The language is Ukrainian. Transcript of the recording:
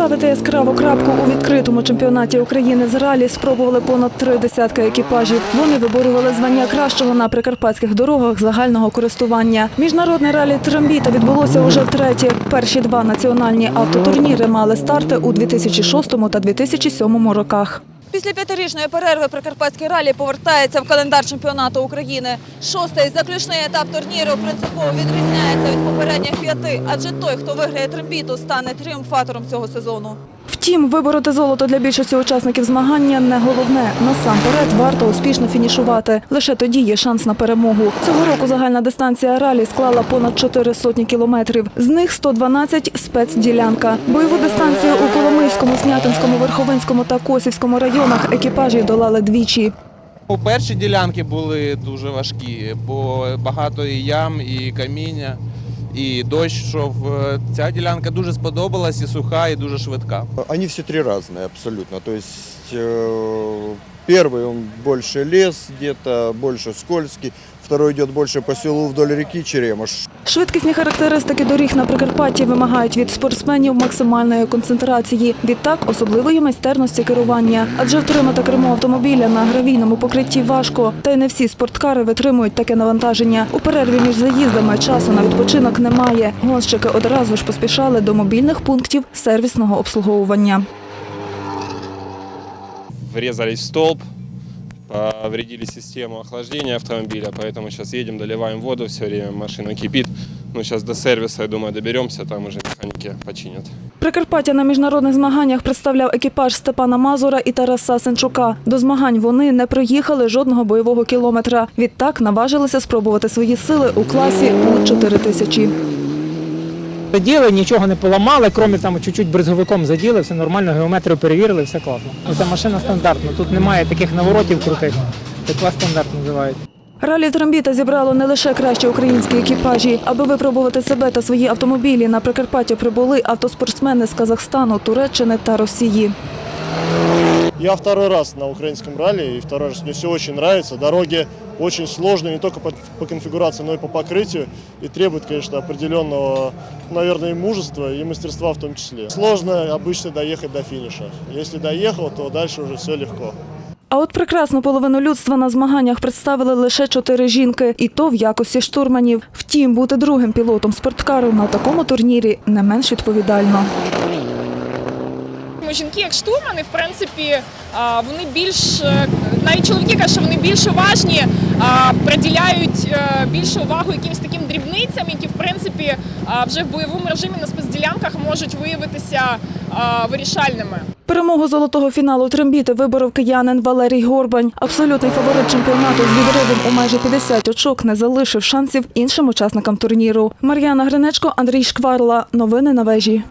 Поставити яскраву крапку у відкритому чемпіонаті України з ралі спробували понад три десятки екіпажів. Вони виборювали звання кращого на прикарпатських дорогах загального користування. Міжнародне ралі Трамбіта відбулося уже втретє. Перші два національні автотурніри мали старти у 2006 та 2007 роках. Після п'ятирічної перерви Прикарпатський ралі повертається в календар чемпіонату України. Шостий заключний етап турніру принципово відрізняється від попередніх п'яти, адже той, хто виграє трембіту, стане тріумфатором цього сезону. Втім, вибороти золото для більшості учасників змагання не головне. Насамперед варто успішно фінішувати. Лише тоді є шанс на перемогу. Цього року загальна дистанція ралі склала понад 4 сотні кілометрів. З них 112 – спецділянка. Бойову дистанцію у Коломийському, Снятинському, Верховинському та Косівському районах екіпажі долали двічі. У перші ділянки були дуже важкі, бо багато і ям, і каміння, і дощ йшов. Е, Ця ділянка дуже сподобалась, і суха, і дуже швидка. Они все три разные абсолютно. То есть э, первый он больше лес где-то, больше скользкий. Второй идет больше по селу вдоль реки Черемош. Швидкісні характеристики доріг на Прикарпатті вимагають від спортсменів максимальної концентрації. Відтак особливої майстерності керування. Адже втримати кермо автомобіля на гравійному покритті важко. Та й не всі спорткари витримують таке навантаження. У перерві між заїздами часу на відпочинок немає. Гонщики одразу ж поспішали до мобільних пунктів сервісного обслуговування. врезались в столб, повредили систему охлаждения автомобиля, поэтому сейчас едем, доливаем воду все время, машина кипит. Ну, сейчас до сервиса, я думаю, доберемся, там уже механики починят. Прикарпаття на міжнародних змаганнях представляв екіпаж Степана Мазура і Тараса Сенчука. До змагань вони не проїхали жодного бойового кілометра. Відтак наважилися спробувати свої сили у класі у 4 тисячі. Заділи, нічого не поламали, крім там чуть-чуть бризговиком заділи, все нормально, геометрію перевірили, все класно. Ну, Ця машина стандартна, тут немає таких наворотів крутих. Клас стандарт називають. Ралі Трамбіта зібрало не лише кращі українські екіпажі. Аби випробувати себе та свої автомобілі, на Прикарпаття прибули автоспортсмени з Казахстану, Туреччини та Росії. Я второй раз на украинском ралли, и второй раз мне все очень нравится. Дороги очень сложные не только по, по конфигурации, но и по покрытию. И требуют, конечно, определенного, наверное, и мужества, и мастерства в том числе. Сложно обычно доехать до финиша. Если доехал, то дальше уже все легко. А от прекрасну половину людства на змаганнях представили лише чотири жінки, і то в якості штурманів. Втім, бути другим пілотом спорткару на такому турнірі не менш відповідально. Тому Жінки, як штурмани, в принципі, вони більш е, навіть чоловіки кажуть, що вони більш уважні, приділяють е, більше увагу якимось таким дрібницям, які в принципі вже в бойовому режимі на спецділянках можуть виявитися вирішальними. Перемогу золотого фіналу трембіти виборов киянин Валерій Горбань. Абсолютний фаворит чемпіонату з відривом у майже 50 очок не залишив шансів іншим учасникам турніру. Мар'яна Гринечко, Андрій Шкварла. Новини на вежі.